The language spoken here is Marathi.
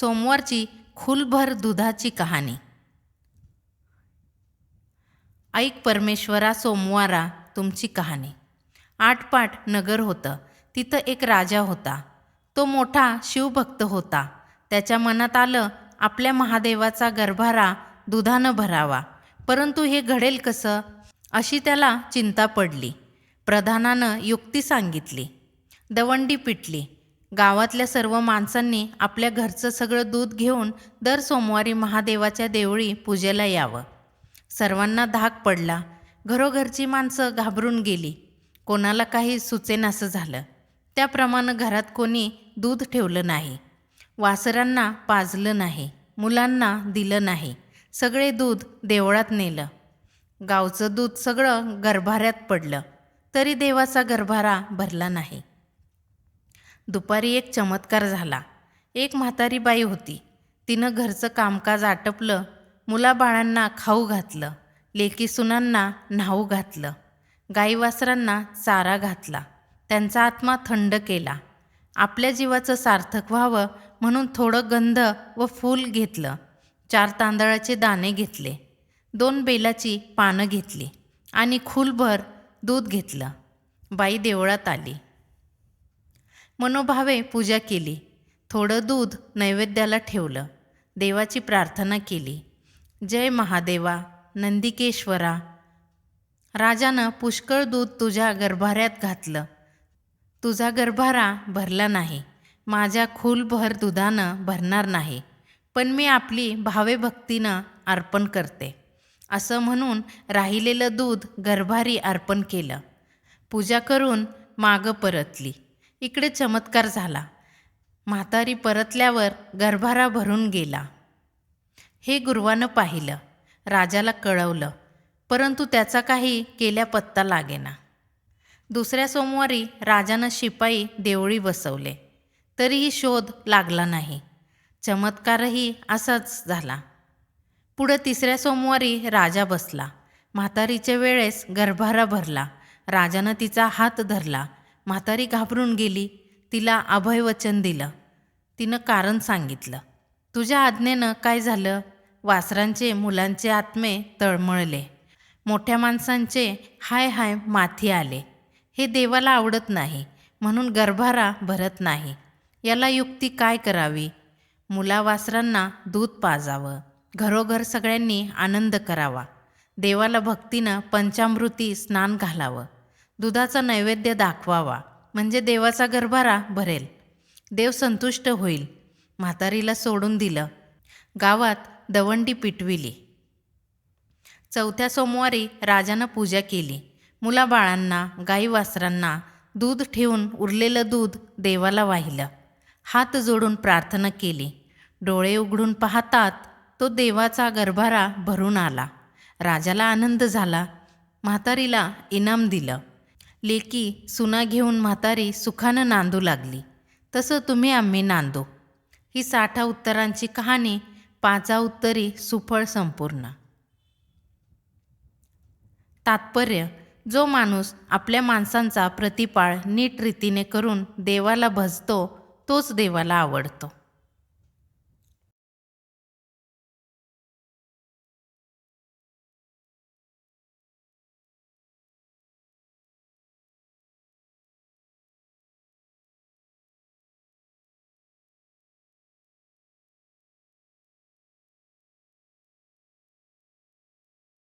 सोमवारची खुलभर दुधाची कहाणी. ऐक परमेश्वरा सोमवारा तुमची कहाणी. आठपाठ नगर होतं. तिथं एक राजा होता. तो मोठा शिवभक्त होता. त्याच्या मनात आलं आपल्या महादेवाचा गर्भारा दुधानं भरावा. परंतु हे घडेल कसं? अशी त्याला चिंता पडली. प्रधानानं युक्ती सांगितली. दवंडी पिटली. गावातल्या सर्व माणसांनी आपल्या घरचं सगळं दूध घेऊन दर सोमवारी महादेवाच्या देवळी पूजेला यावं. सर्वांना धाक पडला. घरोघरची माणसं घाबरून गेली. कोणाला काही सुचेनासं झालं. त्याप्रमाणे घरात कोणी दूध ठेवलं नाही. वासरांना पाजलं नाही. मुलांना दिलं नाही. सगळे दूध देवळात नेलं. गावचं दूध सगळं गर्भाऱ्यात पडलं. तरी देवाचा गर्भारा भरला नाही. दुपारी एक चमत्कार झाला. एक म्हातारी बाई होती. तिनं घरचं कामकाज आटपलं मुलाबाळांना खाऊ घातलं लेकी सुनांना न्हाऊ घातलं गाई वासरांना चारा घातला त्यांचा आत्मा थंड केला. आपल्या जीवाचं सार्थक व्हावं म्हणून थोडं गंध व फूल घेतलं. चार तांदळाचे दाणे घेतले. दोन बेलाची पानं घेतली आणि खुलभर दूध घेतलं. बाई देवळात आली. मनोभावे पूजा केली. थोडं दूध नैवेद्याला ठेवलं. देवाची प्रार्थना केली. जय महादेवा नंदिकेश्वरा राजानं पुष्कळ दूध तुझ्या गर्भाऱ्यात घातलं. तुझा गर्भारा भरला नाही. माझ्या खूलभर दुधानं भरणार नाही. पण मी आपली भावेभक्तीनं अर्पण करते. असं म्हणून राहिलेलं दूध गर्भारी अर्पण केलं. पूजा करून मागं परतली. इकडे चमत्कार झाला. म्हातारी परतल्यावर गरभारा भरून गेला. हे गुरुवानं पाहिलं राजाला कळवलं परंतु त्याचा काही केल्या पत्ता लागेना. दुसऱ्या सोमवारी राजानं शिपाई देवळी बसवले. तरीही शोध लागला नाही. चमत्कारही असाच झाला. पुढं तिसऱ्या सोमवारी राजा बसला. म्हातारीच्या वेळेस गर्भारा भरला. राजानं तिचा हात धरला. म्हातारी घाबरून गेली. तिला अभयवचन दिलं. तिनं कारण सांगितलं. तुझ्या आज्ञेनं काय झालं? वासरांचे मुलांचे आत्मे तळमळले. मोठ्या माणसांचे हाय हाय माथी आले. हे देवाला आवडत नाही. म्हणून गर्भारा भरत नाही. याला युक्ती काय करावी? मुलावासरांना दूध पाजावं. घरोघर सगळ्यांनी आनंद करावा. देवाला भक्तीनं पंचामृती स्नान घालावं. दुधाचा नैवेद्य दाखवावा. म्हणजे देवाचा गरभारा भरेल. देव संतुष्ट होईल. म्हातारीला सोडून दिलं. गावात दवंडी पिटविली. चौथ्या सोमवारी राजानं पूजा केली. मुलाबाळांना गाई वासरांना दूध ठेवून उरलेलं दूध देवाला वाहिलं. हात जोडून प्रार्थना केली. डोळे उघडून पाहतात तो देवाचा गरभारा भरून आला. राजाला आनंद झाला. म्हातारीला इनाम दिलं. लेकी सुना घेऊन म्हातारी सुखानं नांदू लागली. तसं तुम्ही आम्ही नांदो. ही साठा उत्तरांची कहाणी पाचा उत्तरी सुफळ संपूर्ण. तात्पर्य जो माणूस आपल्या माणसांचा प्रतिपाळ नीट रीतीने करून देवाला भजतो तोच देवाला आवडतो.